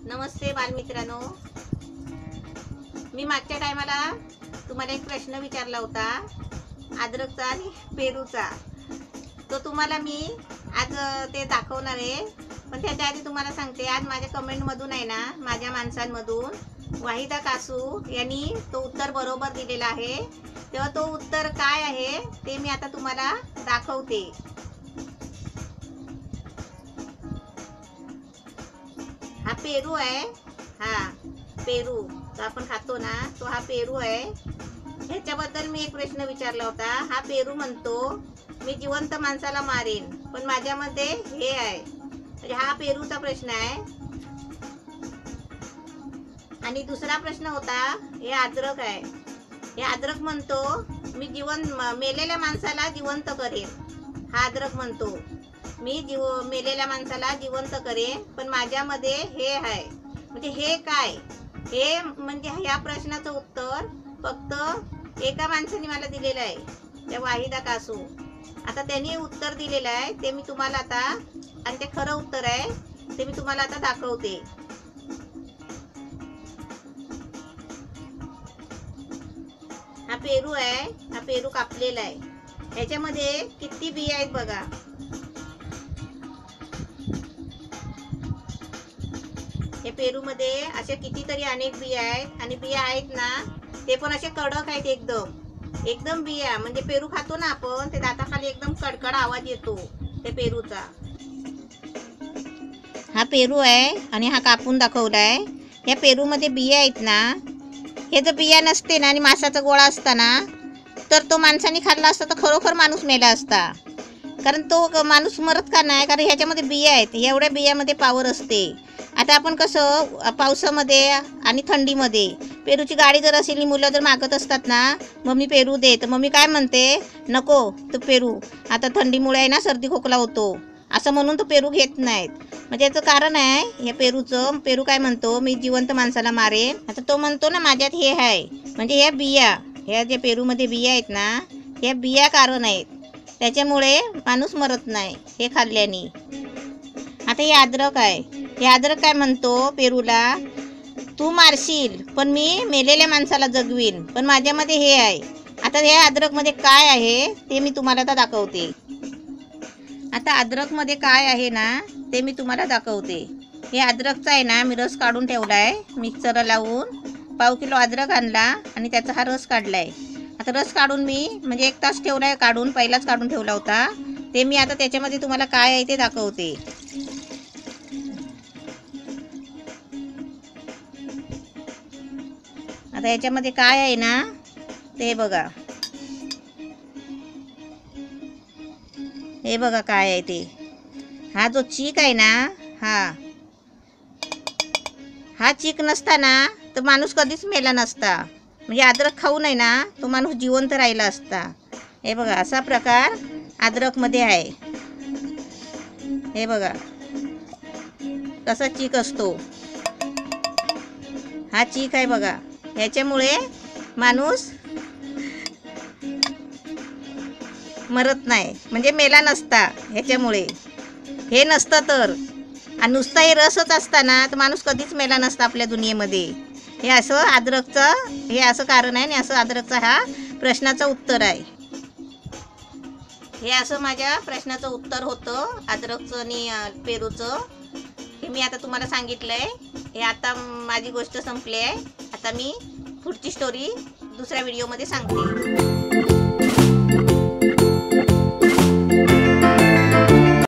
नमस्ते बालमित्रांनो. मी मागच्या टायमाला तुम्हाला एक प्रश्न विचारला होता अद्रकचा आणि पेरूचा. तो तुम्हाला मी आज ते दाखवणार आहे. पण त्याच्या आधी तुम्हाला सांगते आज माझ्या कमेंटमधून आहे ना माझ्या माणसांमधून वाहिदा कासू यांनी तो उत्तर बरोबर दिलेला आहे. तेव्हा तो उत्तर काय आहे ते मी आता तुम्हाला दाखवते. हा पेरू आहे. हा पेरू. तो आपण खातो ना तो हा पेरू आहे. ह्याच्याबद्दल मी एक प्रश्न विचारला होता. हा पेरू म्हणतो मी जिवंत माणसाला मारेन पण माझ्यामध्ये हे आहे. म्हणजे हा पेरूचा प्रश्न आहे. आणि दुसरा प्रश्न होता हे अद्रक आहे. हे अद्रक म्हणतो मी जिवंत म- मेलेल्या माणसाला जिवंत करेन. हा अद्रक म्हणतो. मी जीव मेलेल्या माणसाला जिवंत करेन पण माझ्यामध्ये हे आहे. म्हणजे हे काय? हे म्हणजे ह्या प्रश्नाचं उत्तर फक्त एका माणसाने मला दिलेलं आहे त्या वाहिदा कासू. आता त्यांनी उत्तर दिलेलं आहे ते मी तुम्हाला आता आणि ते खरं उत्तर आहे ते मी तुम्हाला आता दाखवते. हा पेरू आहे हा पेरू कापलेला आहे. ह्याच्यामध्ये किती बिया आहेत बघा. हे पेरूमध्ये अशा कितीतरी अनेक बिया आहेत. आणि बिया आहेत ना ते पण असे कडक आहेत एकदम. एकदम बिया म्हणजे पेरू खातो ना आपण ते दाताखाली एकदम कडकड आवाज येतो ते पेरूचा. हा पेरू आहे आणि हा कापून दाखवलाय. या पेरूमध्ये बिया आहेत ना हे जर बिया नसते ना आणि मासाचा गोळा असता ना तर तो माणसाने खाल्ला असता तर खरोखर माणूस मेला असता. कारण तो माणूस मरत का नाही? कारण ह्याच्यामध्ये बिया आहेत. एवढ्या बियामध्ये पावर असते. आता आपण कसं पावसामध्ये आणि थंडीमध्ये पेरूची गाडी जर असेल मुलं जर मागत असतात ना मम्मी पेरू दे. तर मम्मी काय म्हणते? नको तो पेरू. आता थंडीमुळे आहे ना सर्दी खोकला होतो. असं म्हणून तो पेरू घेत नाहीत. म्हणजे याचं कारण आहे हे पेरूचं पेरू काय म्हणतो? मी जिवंत माणसाला मारेन. आता तो म्हणतो ना माझ्यात हे आहे. म्हणजे ह्या बिया ह्या जे पेरूमध्ये बिया आहेत ना ह्या बिया कारण आहेत. त्याच्यामुळे माणूस मरत नाही हे खाल्ल्याने. आता हे अद्रक आहे. हे अद्रक काय म्हणतो पेरूला? तू मारशील पण मी मेलेल्या माणसाला जगवीन पण माझ्यामध्ये हे आहे. आता हे अद्रकमध्ये काय आहे ते मी तुम्हाला आता दाखवते. आता अद्रकमध्ये काय आहे ना ते मी तुम्हाला दाखवते. हे अद्रकचा आहे ना मी रस काढून ठेवला आहे मिक्सरला लावून. पाव किलो अद्रक आणला आणि त्याचा हा रस काढला आहे आता रस काढून मी म्हणजे एक तास ठेवला आहे काढून पहिलाच काढून ठेवला होता. ते मी आता त्याच्यामध्ये तुम्हाला काय आहे ते दाखवते. आता याच्यामध्ये काय आहे ना ते बघा. हे बघा काय आहे ते. हा जो चीक आहे ना हा. हा चीक नसता ना तर माणूस कधीच मेला नसता. म्हणजे अद्रक खाऊ नये ना तो माणूस जिवंत राहिला असता. हे बघा असा प्रकार अद्रकमध्ये आहे. हे बघा. कसा चीक असतो. हा चीक आहे बघा. ह्याच्यामुळे माणूस मरत नाही. म्हणजे मेला नसता ह्याच्यामुळे. हे नसतं तर. आणि नुसता हे रसच असताना तर माणूस कधीच मेला नसता आपल्या दुनियेमध्ये. हे असं अद्रकचं हे असं कारण आहे आणि असं अद्रकचं हा प्रश्नाचं उत्तर आहे. हे असं माझ्या प्रश्नाचं उत्तर होतं अद्रकचं आणि पेरूचं. हे मी आता तुम्हाला सांगितलं आहे हे आता माझी गोष्ट संपली आहे. आता मी पुढची स्टोरी दुसऱ्या व्हिडिओमध्ये सांगते.